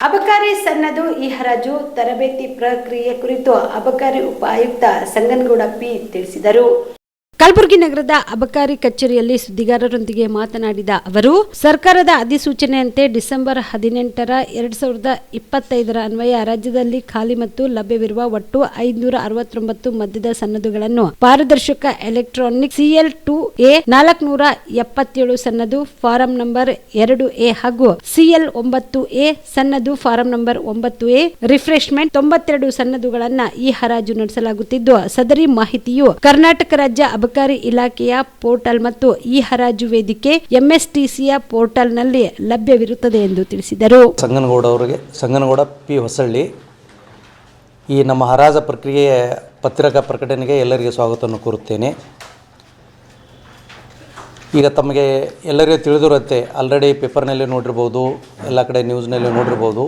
ಅಬಕಾರಿ ಸನ್ನದು ಈ ಹರಾಜು ತರಬೇತಿ ಪ್ರಕ್ರಿಯೆ ಕುರಿತು ಅಬಕಾರಿ ಉಪ ಆಯುಕ್ತ ಸಂಗನಗೌಡ ಪಿ ತಿಳಿಸಿದರು. ಕಲಬುರಗಿ ನಗರದ ಅಬಕಾರಿ ಕಚೇರಿಯಲ್ಲಿ ಸುದ್ದಿಗಾರರೊಂದಿಗೆ ಮಾತನಾಡಿದ ಅವರು, ಸರ್ಕಾರದ ಅಧಿಸೂಚನೆಯಂತೆ ಡಿಸೆಂಬರ್ ಹದಿನೆಂಟರ ಎರಡ್ ಸಾವಿರದ ಇಪ್ಪತ್ತೈದರ ಅನ್ವಯ ರಾಜ್ಯದಲ್ಲಿ ಖಾಲಿ ಮತ್ತು ಲಭ್ಯವಿರುವ ಒಟ್ಟು ಐದುನೂರ ಅರವತ್ತೊಂಬತ್ತು ಮದ್ಯದ ಸನ್ನದುಗಳನ್ನು ಪಾರದರ್ಶಕ ಎಲೆಕ್ಟ್ರಾನಿಕ್ ಸಿಎಲ್ ಟು ಎ ನಾಲ್ಕುನೂರ ಎಪ್ಪತ್ತೇಳು ಸನ್ನದು ಫಾರಂ ನಂಬರ್ ಎರಡು ಎ ಹಾಗೂ ಸಿಎಲ್ ಒಂಬತ್ತು ಎ ಸನ್ನದು ಫಾರಂ ನಂಬರ್ ಒಂಬತ್ತು ಎ ರಿಫ್ರೆಶ್ಮೆಂಟ್ ತೊಂಬತ್ತೆರಡು ಸನ್ನದುಗಳನ್ನ ಈ ಹರಾಜು ನಡೆಸಲಾಗುತ್ತಿದ್ದು, ಸದರಿ ಮಾಹಿತಿಯು ಕರ್ನಾಟಕ ರಾಜ್ಯ ಅಬಕಾರಿ ಇಲಾಖೆಯ ಪೋರ್ಟಲ್ ಮತ್ತು ಈ ಹರಾಜು ವೇದಿಕೆ ಎಂಎಸ್ಟಿಸಿಯ ಪೋರ್ಟಲ್ನಲ್ಲಿ ಲಭ್ಯವಿರುತ್ತದೆ ಎಂದು ತಿಳಿಸಿದರು. ಸಂಗನಗೌಡ ಅವರಿಗೆ, ಸಂಗನಗೌಡ ಪಿ ಹೊಸಳ್ಳಿ, ಈ ನಮ್ಮ ಹರಾಜ ಪ್ರಕ್ರಿಯೆಯ ಪತ್ರಿಕಾ ಪ್ರಕಟಣೆಗೆ ಎಲ್ಲರಿಗೆ ಸ್ವಾಗತವನ್ನು ಕೋರುತ್ತೇನೆ. ಈಗ ತಮಗೆ ಎಲ್ಲರಿಗೂ ತಿಳಿದಿರುತ್ತೆ ಆಲ್ರೆಡಿ ಪೇಪರ್ನಲ್ಲಿ ನೋಡಿರ್ಬೋದು, ಎಲ್ಲ ಕಡೆ ನ್ಯೂಸ್ನಲ್ಲಿ ನೋಡಿರ್ಬೋದು.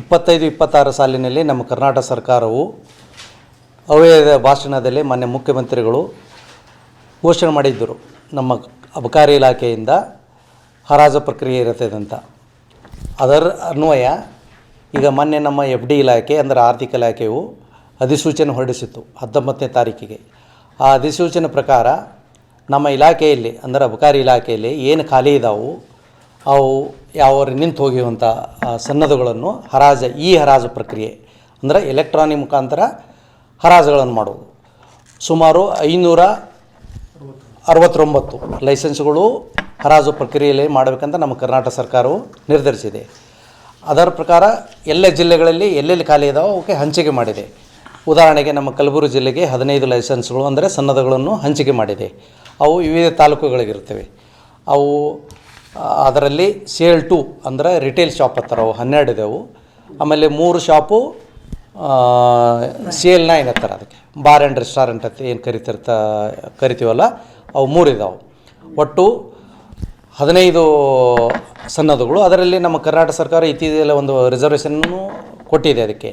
ಇಪ್ಪತ್ತೈದು, ಇಪ್ಪತ್ತಾರು ಸಾಲಿನಲ್ಲಿ ನಮ್ಮ ಕರ್ನಾಟಕ ಸರ್ಕಾರವು ಅವ್ಯಯದ ಭಾಷಣದಲ್ಲಿ ಮಾನ್ಯ ಮುಖ್ಯಮಂತ್ರಿಗಳು ಘೋಷಣೆ ಮಾಡಿದ್ದರು. ನಮ್ಮ ಅಬಕಾರಿ ಇಲಾಖೆಯಿಂದ ಹರಾಜು ಪ್ರಕ್ರಿಯೆ ಇರುತ್ತದೆ ಅಂತ ಅದರ ಅನ್ವಯ ಈಗ ಮೊನ್ನೆ ನಮ್ಮ ಎಫ್ ಡಿ ಇಲಾಖೆ ಅಂದರೆ ಆರ್ಥಿಕ ಇಲಾಖೆಯು ಅಧಿಸೂಚನೆ ಹೊರಡಿಸಿತ್ತು ಹತ್ತೊಂಬತ್ತನೇ ತಾರೀಕಿಗೆ. ಆ ಅಧಿಸೂಚನೆ ಪ್ರಕಾರ ನಮ್ಮ ಇಲಾಖೆಯಲ್ಲಿ ಅಂದರೆ ಅಬಕಾರಿ ಇಲಾಖೆಯಲ್ಲಿ ಏನು ಖಾಲಿ ಇದ್ದಾವು ಅವು ಯಾವ ನಿಂತು ಹೋಗಿರುವಂಥ ಸನ್ನದುಗಳನ್ನು ಹರಾಜು ಈ ಹರಾಜು ಪ್ರಕ್ರಿಯೆ ಅಂದರೆ ಎಲೆಕ್ಟ್ರಾನಿಕ್ ಮುಖಾಂತರ ಹರಾಜುಗಳನ್ನು ಮಾಡೋದು ಸುಮಾರು ಐನೂರ ಅರವತ್ತೊಂಬತ್ತು ಲೈಸೆನ್ಸ್ಗಳು ಹರಾಜು ಪ್ರಕ್ರಿಯೆಯಲ್ಲಿ ಮಾಡಬೇಕಂತ ನಮ್ಮ ಕರ್ನಾಟಕ ಸರ್ಕಾರವು ನಿರ್ಧರಿಸಿದೆ. ಅದರ ಪ್ರಕಾರ ಎಲ್ಲ ಜಿಲ್ಲೆಗಳಲ್ಲಿ ಎಲ್ಲೆಲ್ಲಿ ಖಾಲಿ ಇದಾವೋ ಅವಕ್ಕೆ ಹಂಚಿಕೆ ಮಾಡಿದೆ. ಉದಾಹರಣೆಗೆ ನಮ್ಮ ಕಲಬುರಗಿ ಜಿಲ್ಲೆಗೆ ಹದಿನೈದು ಲೈಸೆನ್ಸ್ಗಳು ಅಂದರೆ ಸನ್ನದಗಳನ್ನು ಹಂಚಿಕೆ ಮಾಡಿದೆ. ಅವು ವಿವಿಧ ತಾಲೂಕುಗಳಿಗಿರ್ತವೆ ಅವು, ಅದರಲ್ಲಿ ಸೇಲ್ ಟು ಅಂದರೆ ರಿಟೇಲ್ ಶಾಪ್ ಹತ್ತಿರ ಅವು ಹನ್ನೆರಡು ಇದಾವೆ. ಆಮೇಲೆ ಮೂರು ಶಾಪು ಸೇಲ್ ನೈನ್ ಹತ್ತಾರ ಅದಕ್ಕೆ. ಬಾರ್ ಆ್ಯಂಡ್ ರೆಸ್ಟೋರೆಂಟ್ ಅಂತ ಏನು ಕರಿತಿರ್ತ, ಕರಿತೀವಲ್ಲ, ಅವು ಮೂರು ಇದಾವೆ. ಒಟ್ಟು ಹದಿನೈದು ಸನ್ನದಗಳು ಅದರಲ್ಲಿ ನಮ್ಮ ಕರ್ನಾಟಕ ಸರ್ಕಾರ ಇತ್ತೀಚೆಗೆ ಒಂದು ರಿಸರ್ವೇಷನ್ನು ಕೊಟ್ಟಿದೆ ಅದಕ್ಕೆ.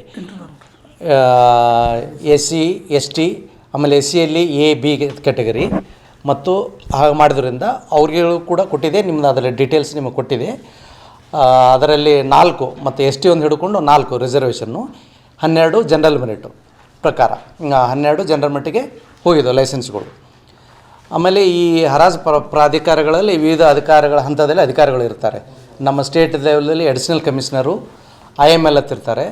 ಎಸ್ ಸಿ ಎಸ್ ಟಿ ಆಮೇಲೆ ಎಸ್ ಸಿಯಲ್ಲಿ ಎ ಬಿ ಕ್ಯಾಟಗರಿ ಮತ್ತು ಹಾಗೆ ಮಾಡಿದ್ರಿಂದ ಅವ್ರಿಗೆ ಕೂಡ ಕೊಟ್ಟಿದೆ. ನಿಮ್ಮದು ಅದರಲ್ಲಿ ಡೀಟೇಲ್ಸ್ ನಿಮಗೆ ಕೊಟ್ಟಿದೆ. ಅದರಲ್ಲಿ ನಾಲ್ಕು, ಮತ್ತು ಎಸ್ ಟಿ ಒಂದು ಹಿಡ್ಕೊಂಡು ನಾಲ್ಕು ರಿಸರ್ವೇಷನ್ನು ಹನ್ನೆರಡು ಜನರಲ್ ಮೆರಿಟು ಪ್ರಕಾರ ಹನ್ನೆರಡು ಜನರಲ್ ಮೆರಿಟಿಗೆ ಹೋಗಿದ್ದವು ಲೈಸೆನ್ಸ್ಗಳು. ಆಮೇಲೆ ಈ ಹರಾಜು ಪ್ರ, ಪ್ರಾಧಿಕಾರಗಳಲ್ಲಿ ವಿವಿಧ ಅಧಿಕಾರಗಳ ಹಂತದಲ್ಲಿ ಅಧಿಕಾರಿಗಳು ಇರ್ತಾರೆ. ನಮ್ಮ ಸ್ಟೇಟ್ ಲೆವೆಲಲ್ಲಿ additional commissioner I M L ಹತ್ತಿರ್ತಾರೆ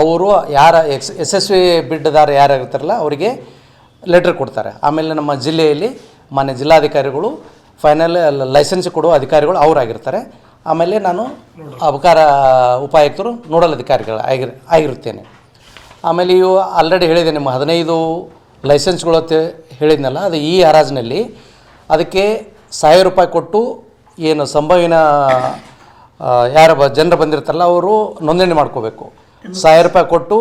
ಅವರು ಯಾರ ಎಕ್ಸ್ ಯಶಸ್ವಿ ಬಿಡ್ದಾರ ಯಾರಾಗಿರ್ತಾರಲ್ಲ ಅವರಿಗೆ ಲೆಟ್ರ್ ಕೊಡ್ತಾರೆ. ಆಮೇಲೆ ನಮ್ಮ ಜಿಲ್ಲೆಯಲ್ಲಿ ಮಾನ್ಯ ಜಿಲ್ಲಾಧಿಕಾರಿಗಳು ಫೈನಲ್ ಲೈಸೆನ್ಸ್ ಕೊಡುವ ಅಧಿಕಾರಿಗಳು ಅವರಾಗಿರ್ತಾರೆ. ಆಮೇಲೆ ನಾನು ಅಬಕಾರ, ಉಪಾಯುಕ್ತರು, ನೋಡಲ್ ಅಧಿಕಾರಿಗಳು ಆಗಿರ್, ಆಗಿರುತ್ತೇನೆ. ಆಮೇಲೆ ಇವು ಆಲ್ರೆಡಿ ಹೇಳಿದೆ, ನಿಮ್ಮ ಹದಿನೈದು ಲೈಸೆನ್ಸ್ಗಳು ಅಂತ ಹೇಳಿದ್ನಲ್ಲ, ಅದು ಈ ಹರಾಜಿನಲ್ಲಿ ಅದಕ್ಕೆ ಸಾವಿರ ರೂಪಾಯಿ ಕೊಟ್ಟು ಏನು ಸಂಭವಿನ ಯಾರು ಬ, ಜನರು ಬಂದಿರ್ತಾರಲ್ಲ ಅವರು ನೋಂದಣಿ ಮಾಡ್ಕೋಬೇಕು. ಸಾವಿರ ರೂಪಾಯಿ ಕೊಟ್ಟು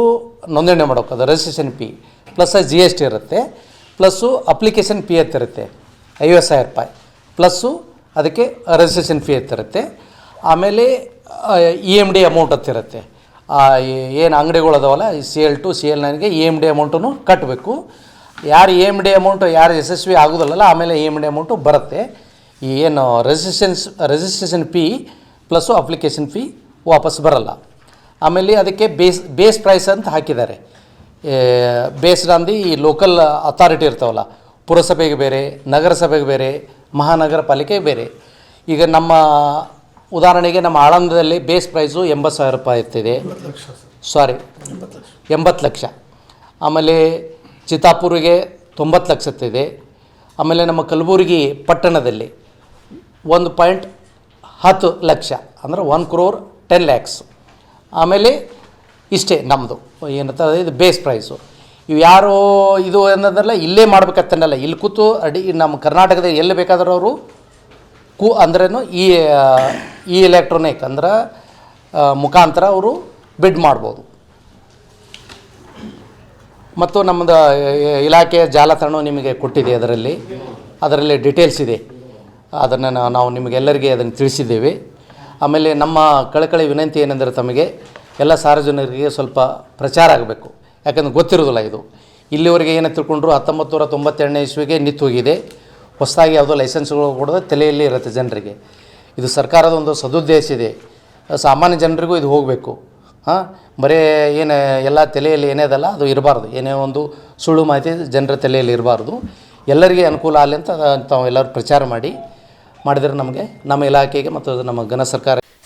ನೋಂದಣಿ ಮಾಡೋಕೆ ಅದು registration P plus G S T ಇರುತ್ತೆ. ಪ್ಲಸ್ಸು ಅಪ್ಲಿಕೇಶನ್ ಪಿ ಎತ್ತಿರುತ್ತೆ ಐವತ್ತು ಸಾವಿರ ರೂಪಾಯಿ. ಪ್ಲಸ್ಸು ಅದಕ್ಕೆ ರಿಜಿಸ್ಟ್ರೇಷನ್ ಫೀ ಇರುತ್ತೆ. ಆಮೇಲೆ ಇ ಎಂ ಡಿ ಅಮೌಂಟ್ ಅಂತಿರುತ್ತೆ ಏನು ಅಂಗಡಿಗಳು ಅದಾವಲ್ಲ, ಈ C L two C L ನೈನ್ಗೆ E M D ಅಮೌಂಟನ್ನು ಕಟ್ಟಬೇಕು ಯಾರು ಇ ಎಂ ಡಿ ಅಮೌಂಟು ಯಾರು ಯಶಸ್ವಿ ಆಗೋದಲ್ಲ ಆಮೇಲೆ ಇ ಎಂ ಡಿ ಅಮೌಂಟು ಬರುತ್ತೆ. ಈ ಏನು registrations registration fee plus application fee ವಾಪಸ್ ಬರಲ್ಲ. ಆಮೇಲೆ ಅದಕ್ಕೆ ಬೇಸ್ ಬೇಸ್ ಪ್ರೈಸ್ ಅಂತ ಹಾಕಿದ್ದಾರೆ. ಬೇಸ್ಡ್ ಆನ್ ದಿ ಈ ಲೋಕಲ್ ಅಥಾರಿಟಿ ಇರ್ತಾವಲ್ಲ, ಪುರಸಭೆಗೆ ಬೇರೆ, ನಗರಸಭೆಗೆ ಬೇರೆ ಮಹಾನಗರ ಪಾಲಿಕೆಗೆ ಬೇರೆ. ಈಗ ನಮ್ಮ ಉದಾಹರಣೆಗೆ ನಮ್ಮ ಆಳಂದದಲ್ಲಿ ಬೇಸ್ ಪ್ರೈಸು ಎಂಬತ್ತು ಸಾವಿರ ರೂಪಾಯಿ ಇರ್ತಿದೆ. ಸಾರಿ, ಎಂಬತ್ತು ಲಕ್ಷ. ಆಮೇಲೆ ಚಿತ್ತಾಪುರಿಗೆ ತೊಂಬತ್ತು ಲಕ್ಷತ್ತಿದೆ ಆಮೇಲೆ ನಮ್ಮ ಕಲಬುರಗಿ ಪಟ್ಟಣದಲ್ಲಿ ಒಂದು ಪಾಯಿಂಟ್ ಹತ್ತು ಲಕ್ಷ, ಅಂದರೆ ಒನ್ ಕ್ರೋರ್ ಟೆನ್ ಲ್ಯಾಕ್ಸ್ ಆಮೇಲೆ ಇಷ್ಟೇ ನಮ್ಮದು ಏನಂತ ಇದು ಬೇಸ್ ಪ್ರೈಸು. ಇವು ಯಾರು ಇದು ಅನ್ನೋದಲ್ಲ ಇಲ್ಲೇ ಮಾಡ್ಬೇಕಂತನಲ್ಲ ಇಲ್ಲಿ ಕೂತು ಅಡಿ ನಮ್ಮ ಕರ್ನಾಟಕದ ಎಲ್ಲಿ ಬೇಕಾದರೂ ಅವರು ಕು ಅಂದ್ರೇನು ಈ ಈ ಎಲೆಕ್ಟ್ರಾನಿಕ್ ಅಂದ್ರೆ ಮುಖಾಂತರ ಅವರು ಬಿಡ್ ಮಾಡ್ಬೋದು. ಮತ್ತು ನಮ್ಮದು ಇಲಾಖೆಯ ಜಾಲತಾಣ ನಿಮಗೆ ಕೊಟ್ಟಿದೆ ಅದರಲ್ಲಿ. ಅದರಲ್ಲಿ ಡೀಟೇಲ್ಸ್ ಇದೆ. ಅದನ್ನು ನಾವು ನಿಮಗೆಲ್ಲರಿಗೆ ಅದನ್ನು ತಿಳಿಸಿದ್ದೇವೆ. ಆಮೇಲೆ ನಮ್ಮ ಕಳಕಳಿ ವಿನಂತಿ ಏನೆಂದರೆ ತಮಗೆ ಎಲ್ಲ ಸಾರ್ವಜನಿಕರಿಗೆ ಸ್ವಲ್ಪ ಪ್ರಚಾರ ಆಗಬೇಕು. ಯಾಕಂದ್ರೆ ಗೊತ್ತಿರೋದಿಲ್ಲ ಇದು. ಇಲ್ಲಿವರೆಗೆ ಏನು ತಿಳ್ಕೊಂಡ್ರು ಹತ್ತೊಂಬತ್ತು ನೂರ ತೊಂಬತ್ತೆರಡನೇ ಇಸ್ವಿಗೆ ನಿಂತು ಹೋಗಿದೆ. ಹೊಸದಾಗಿ ಯಾವುದೋ ಲೈಸೆನ್ಸ್ಗಳು ಕೊಡೋದು ತಲೆಯಲ್ಲಿ ಇರುತ್ತೆ ಜನರಿಗೆ. ಇದು ಸರ್ಕಾರದ ಒಂದು ಸದುದ್ದೇಶ ಇದೆ. ಸಾಮಾನ್ಯ ಜನರಿಗೂ ಇದು ಹೋಗಬೇಕು. ಹಾಂ? ಬರೀ ಏನು ಎಲ್ಲ ತಲೆಯಲ್ಲಿ ಏನೇದಲ್ಲ ಅದು ಇರಬಾರ್ದು. ಏನೇ ಒಂದು ಸುಳ್ಳು ಮಾಹಿತಿ ಜನರ ತಲೆಯಲ್ಲಿ ಇರಬಾರ್ದು. ಎಲ್ಲರಿಗೆ ಅನುಕೂಲ ಆಗಲಿ ಅಂತ ತಾವು ಎಲ್ಲರೂ ಪ್ರಚಾರ ಮಾಡಿ, ಮಾಡಿದರೆ ನಮಗೆ, ನಮ್ಮ ಇಲಾಖೆಗೆ ಮತ್ತು ನಮ್ಮ ಘನ ಸರ್ಕಾರ